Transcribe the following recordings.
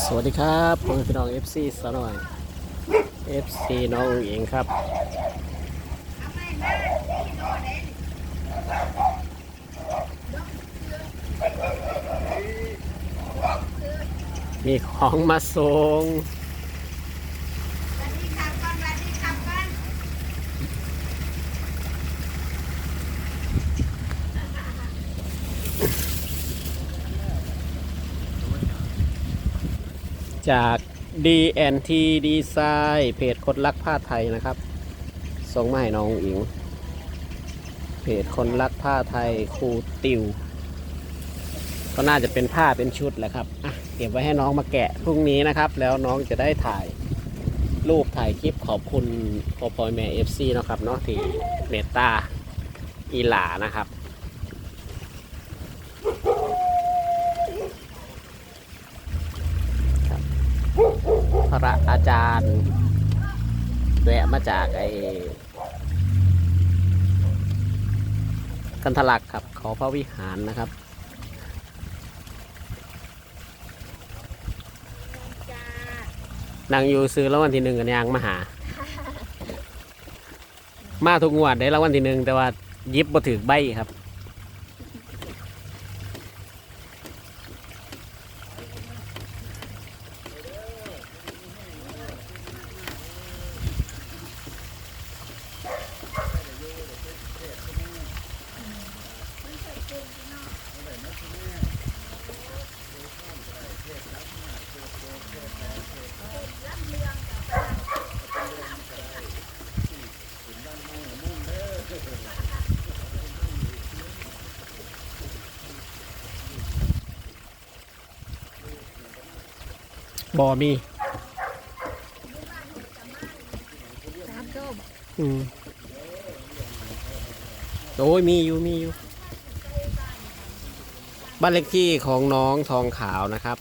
สวัสดีครับผมเป็นพี่น้อง FC สาวน้อย FC น้องเองครับ มีของมาส่ง สวัสดีครับก่อนสวัสดีครับก่อน จาก DNT Design เพจคนรักผ้าไทยนะครับส่งมาให้น้องอิงเพจคนรักผ้าไทยครูติว ก็น่าจะเป็นผ้าเป็นชุดแหละครับอะเก็บไว้ให้น้องมาแกะพรุ่งนี้นะครับ แล้วน้องจะได้ถ่ายรูปถ่ายคลิปขอบคุณพอพอยแม่เอฟซีนะครับเนาะที่เมตตาอีหลานะครับ พระอาจารย์แวะมาจากไอ้กันทะลักครับ ขอพระวิหารนะครับจ้านางอยู่ซื้อแล้ววันที่หนึ่งกันยังมาหา มาทุกงวดได้รางวัลที่หนึ่งแต่ว่าหยิบบ่ถือใบครับ บอมีอืมโอ้ยมีอยู่มีอยู่ บ้านเลขที่ของน้องทองขาวนะครับ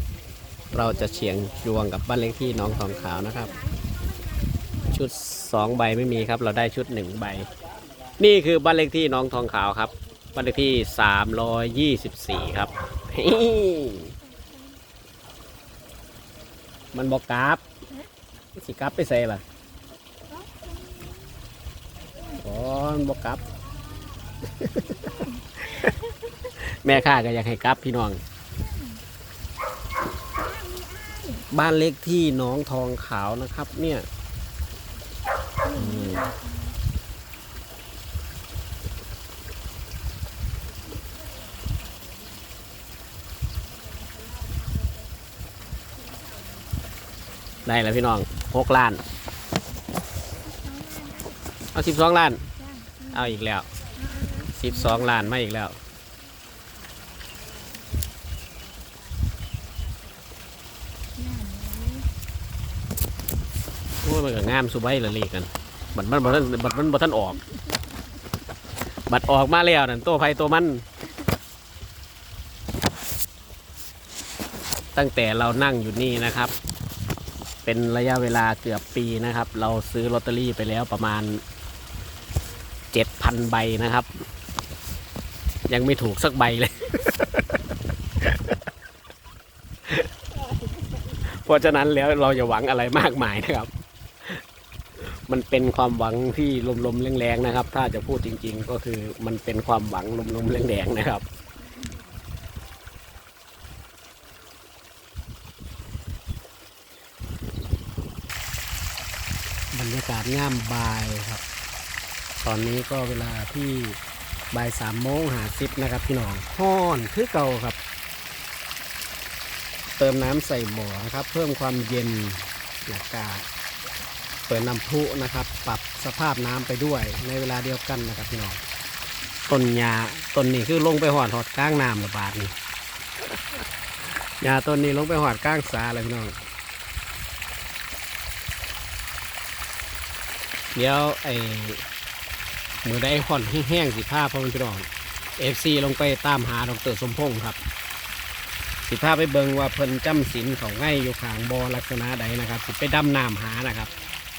เราจะเฉียงดวงกับบ้านเลขที่น้องทองขาวนะครับ ชุดสองใบไม่มีครับ เราได้ชุดหนึ่งใบ นี่คือบ้านเลขที่น้องทองขาวครับ บ้านเลขที่สามร้อยยี่สิบสี่ครับ มันบอกกราฟสิกราฟไปใส่ล่ะอ๋อมันบอกกลับ แม่ข้าก็อยากให้กลับพี่น้อง บ้านเล็กที่น้องทองขาวนะครับ เนี่ย ได้แล้วพี่น้องหกล้าน เอาสิบสองล้าน เอาอีกแล้วสิบสองล้านมาอีกแล้ว โอ้ยมันก็งามสุใบละลีกันบัดมันบัดมันบัดมันบัดท่านออก บัดออกมาแล้วนั่นตัวไฟตัวมัน ตั้งแต่เรานั่งอยู่นี่นะครับ เป็นระยะเวลาเกือบปีนะครับ เราซื้อลอตเตอรี่ไปแล้วประมาณเจ็ดพันใบนะครับ ยังไม่ถูกสักใบเลย เพราะฉะนั้นแล้วเราจะหวังอะไรมากมายนะครับ มันเป็นความหวังที่ลมๆแรงๆนะครับ ถ้าจะพูดจริง ๆ ก็คือมันเป็นความหวังลมๆแรงๆนะครับ บรรยากาศง่ามบายครับ ตอนนี้ก็เวลาที่บ่ายสามโมงหาสิบนะครับพี่น้องห้อนคือเก่าครับ เติมน้ำใส่หม้อนะครับ เพิ่มความเย็นอากาศเปิดน้ำพุนะครับ ปรับสภาพน้ำไปด้วยในเวลาเดียวกันนะครับพี่น้องต้นยาต้นนี้คือลงไปหอดหอดก้างน้ำระบาดนี่ยาต้นนี้ลงไปหอดก้างสาเลยพี่น้อง เดี๋ยวไอ้มือได้ห่อนแห้งๆสิผ้าพ่อแม่พี่น้องเอฟซีลงไปตามหาดรสมพงษ์ครับ สิผ้าไปเบิงว่าเพิ่นจำศีลเขาง่ายอยู่ขางบอลักษณะใดนะครับ สิไปดำน้ำหานะครับ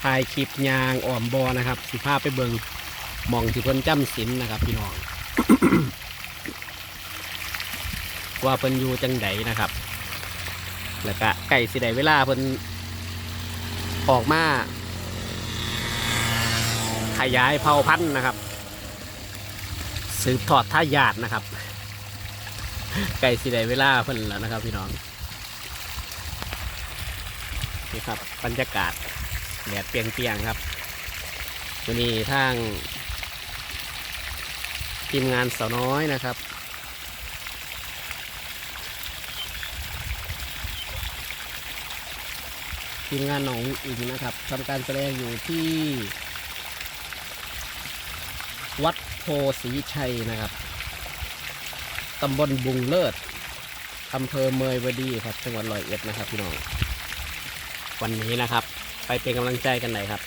ถ่ายคลิปยางอ่อมบอนะครับ สิผ้าไปเบิงมองที่เพิ่นจำศีลนะครับ พี่น้อง ว่าเพิ่นอยู่จังใดนะครับ แล้วก็ไก่สิได้เวลาเพิ่นออกมา ยายเผ่าพันธุ์นะครับ สืบทอดทายาทนะครับไก่สิได้เวลาเพิ่นแล้วนะครับ พี่น้องนี่ครับบรรยากาศแดดเปรียงๆครับวันนี้ทางทีมงานสาวน้อยนะครับทีมงานหนองอิงนะครับทำการแสดงอยู่ที่ วัดโพสีชัยนะครับ ตำบลบุงเลิศอำเภอเมยวดีครับ จังหวัดร้อยเอ็ดนะครับพี่น้อง วันนี้นะครับ ไปเป็นกำลังใจกันหน่อยครับ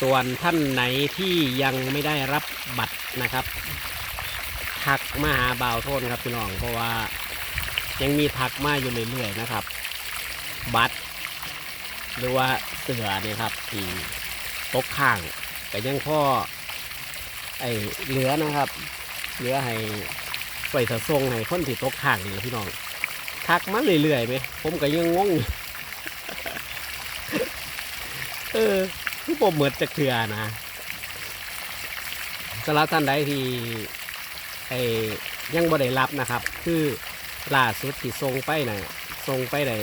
ส่วนท่านไหนที่ยังไม่ได้รับบัตรนะครับ ทักมาหาบ่าวโทนครับพี่น้อง เพราะว่ายังมีทักมาอยู่เรื่อยๆนะครับ บัตร หรือว่าเสือเนี่ยครับที่ตกข้างแต่ยังพ่อไอเหลือนะครับ เหลือให้ไว้ถ้าทรงให้คนที่ตกข้างนี่พี่น้องทักมาเรื่อยๆไหมผมก็ยังงงเออคือผมเหมือนจะเถื่อนะสำหรับท่านใดที่ไอ้ยังบ่ได้รับนะครับ คือล่าสุดที่ส่งไปนะส่งไปได้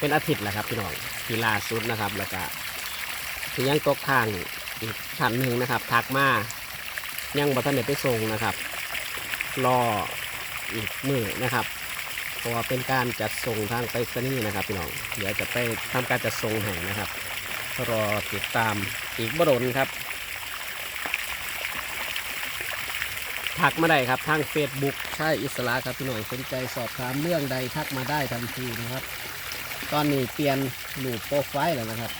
เป็นอาทิตย์แหละครับพี่น้องที่ล่าสุดนะครับ แล้วก็ที่ยังตกทางอีกท่านหนึ่งนะครับทักมายังบ่ทันได้ไปส่งนะครับ รออีกมือนะครับเพราะว่าเป็นการจัดส่งทางไปรษณีย์นะครับพี่น้องเดี๋ยวจะไปทำการจัดส่งให้นะครับรอติดตามอีกบรนครับทักมาได้ครับทาง Facebook ใช่อิสระครับพี่น้องสนใจสอบถามเรื่องใดทักมาได้ทันทีนะครับ ตอนนี้เปลี่ยนรูปโปรไฟล์แล้วนะครับ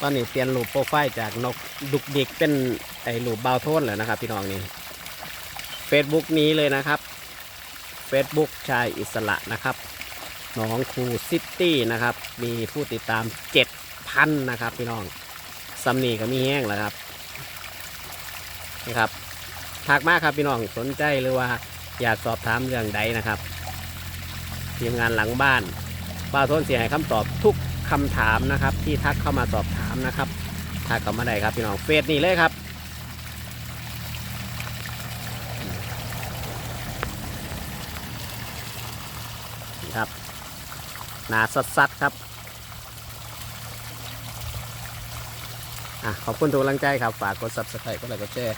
ตอนนี้เปลี่ยนรูปโปรไฟล์จากนกดุกดิกเป็นไอ้รูปเบาโทนแล้วนะครับ พี่น้องนี่ Facebook นี้เลยนะครับ Facebook ชายอิสระนะครับหน้องครูซิตี้นะครับ มีผู้ติดตาม7,000นะครับ พี่น้องซัมนี่ก็มีแห้งแล้วครับนี่ครับทักมากครับพี่น้องสนใจหรือว่าอยากสอบถามเรื่องใดนะครับทีมงานหลังบ้าน ป้าโทนเสียให้คำตอบทุกคำถามนะครับ ที่ทักเข้ามาสอบถามนะครับทักเข้ามาได้ครับพี่น้องเฟซนี่เลยครับครับหนาสัดๆครับอะขอบคุณทุกกำลังใจครับ ฝากกด subscribe กดไลค์กดแชร์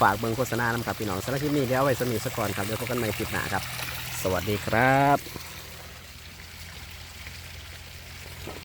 ฝากเบิ่งโฆษณานำครับพี่น้องสำหรับคลิปนี้เดี๋ยวไว้สมีสก่อนครับเดี๋ยวพบกันใหม่คลิปหน้าครับ สวัสดีครับ